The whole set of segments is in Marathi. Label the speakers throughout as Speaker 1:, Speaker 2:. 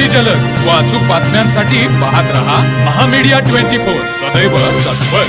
Speaker 1: अगदी जलद. व अचूक बातम्यांसाठी पाहत रहा महामीडिया ट्वेंटी फोर. सदैव तत्पर.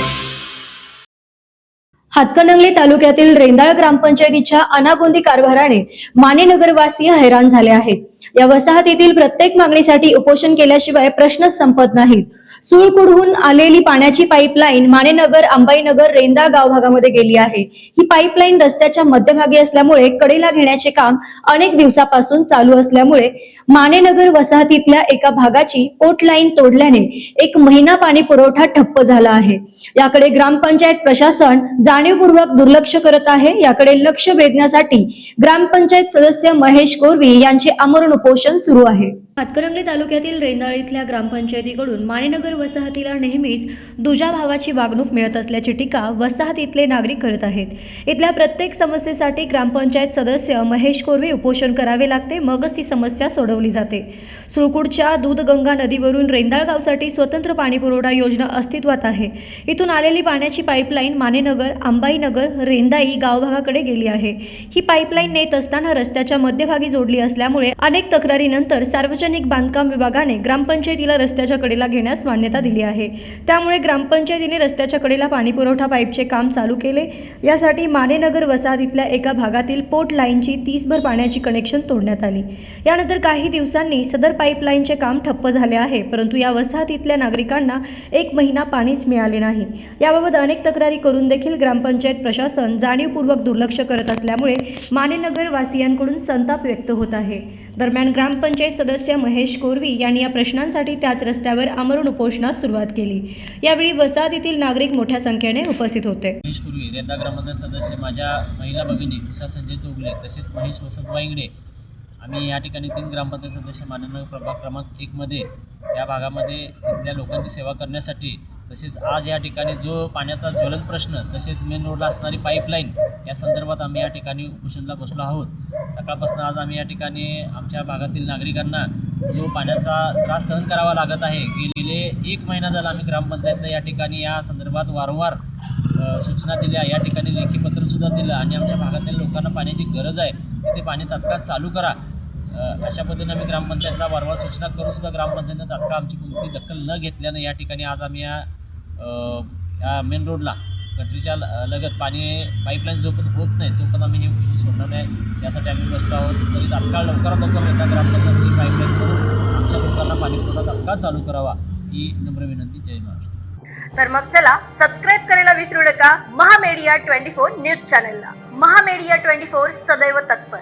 Speaker 2: हातकणंगले तालुक्यातील रेंदाळ ग्रामपंचायतीच्या अनागोंदी कारभाराने माने नगरवासीय हैराण झाले आहेत. या वसाहतीतील प्रत्येक मागणीसाठी उपोषण केल्याशिवाय प्रश्नच संपत नाहीत. सुळकुडहून आलेली पाण्याची पाईपलाईन मानेनगर अंबाईनगर रेंदा गाव भागामध्ये गेली आहे. ही पाईपलाईन रस्त्याच्या मध्यभागी असल्यामुळे कडेला घेण्याचे काम अनेक दिवसापासून चालू असल्यामुळे मानेनगर वसाहतीतल्या एका भागाची पोट लाईन तोडल्याने एक महिना पाणी पुरवठा ठप्प झाला आहे. याकडे ग्रामपंचायत प्रशासन जाणीवपूर्वक दुर्लक्ष करत आहे. याकडे लक्ष वेधण्यासाठी ग्रामपंचायत सदस्य महेश कोरवी यांचे आमरण उपोषण सुरू आहे. हातकणंगले तालुक्यातील रेंदाळ इथल्या ग्रामपंचायतीकडून मानेनगर वसाहतीला नेहमीच दुजा भावाची वागणूक मिळत असल्याची टीका वसाहतीतले नागरिक करत आहेत. इथल्या प्रत्येक समस्येसाठी ग्रामपंचायत सदस्य महेश कोरवे उपोषण करावे लागते मगच ती समस्या सोडवली जाते. सुळकुडच्या दूधगंगा नदीवरून रेंदाळ गावसाठी स्वतंत्र पाणीपुरवठा योजना अस्तित्वात आहे. इथून आलेली पाण्याची पाईपलाईन मानेनगर आंबाईनगर रेंदाई गावभागाकडे गेली आहे. ही पाईपलाईन नेत असताना रस्त्याच्या मध्यभागी जोडली असल्यामुळे अनेक तक्रारीनंतर सार्वजनिक बांधकाम विभागाने ग्रामपंचायतीला रस्त्याच्या कडेला घेण्यास मान्यता दिली आहे. त्यामुळे ग्रामपंचायतीने रस्त्याच्या कडेला पाणीपुरवठा पाईपचे काम चालू केले. यासाठी मानेनगर वसाहतीतल्या एका भागातील पोर्ट लाईनची तीसभर पाण्याची कनेक्शन तोडण्यात आली. यानंतर काही दिवसांनी सदर पाईपलाईनचे काम ठप्प झाले आहे परंतु या वसाहतीतल्या नागरिकांना एक महिना पाणीच मिळाले नाही. याबाबत अनेक तक्रारी करून देखील ग्रामपंचायत प्रशासन जाणीवपूर्वक दुर्लक्ष करत असल्यामुळे मानेनगर वासियांकडून संताप व्यक्त होत आहे. दरम्यान ग्रामपंचायत सदस्य महेश कोरवी यांनी या प्रश्नांसाठी त्याच रस्त्यावर आमरण उपोषणास सुरुवात केली. यावेळी वसाहतीतील नागरिक मोठ्या संख्येने उपस्थित होते.
Speaker 3: महेश पूर्वी रेंदा ग्रामपंचायत सदस्य माझ्या महिला भगिनी तुषार संजय चौगले तसेच महेश वसंत वाईंगडे आम्ही या ठिकाणी तीन ग्रामपंचायत सदस्य माननीय प्रभाग क्रमांक एकमध्ये या भागामध्ये इथल्या लोकांची सेवा करण्यासाठी तसेच आज या ठिकाणी जो पाण्याचा ज्वलंत प्रश्न तसेच मेन रोडला असणारी पाईपलाईन या संदर्भात आम्ही या ठिकाणी उपोषणला बसलो आहोत. सकाळपासून आज आम्ही या ठिकाणी आमच्या भागातील नागरिकांना जो पाण्याचा त्रास सहन करावा लागत आहे गेले एक महिना झाला आम्ही ग्रामपंचायतनं या ठिकाणी या संदर्भात वारंवार सूचना दिल्या या ठिकाणी लेखी पत्रसुद्धा दिलं आणि आमच्या भागातील लोकांना पाण्याची गरज आहे ते पाणी तात्काळ चालू करा. अशा पद्धतीने आम्ही ग्रामपंचायतला वारंवार सूचना करूनसुद्धा ग्रामपंचायतनं तात्काळ आमची कोणती दखल न घेतल्यानं या ठिकाणी आज आम्ही या या मेन रोडला गटरीच्या लगत पाणी पाईपलाईन जोपर्यंत होत नाही तोपर्यंत आम्ही हे विषय सोडणार नाही. यासाठी आम्ही बसलो आहोत. तरी तात्काळ लवकरात लवकर येत्या ग्रामपंचायतची पाईपलाईन करून आमच्या लोकांना पाणी पुरवठा तात्काळ चालू करावा ही नम्र विनंती. जय महाराष्ट्र.
Speaker 4: तर मग चला सबस्क्राईब करायला विसरू नका. महामेडिया ट्वेंटी फोर न्यूज चॅनलला महामेडिया ट्वेंटी फोर सदैव तत्पर.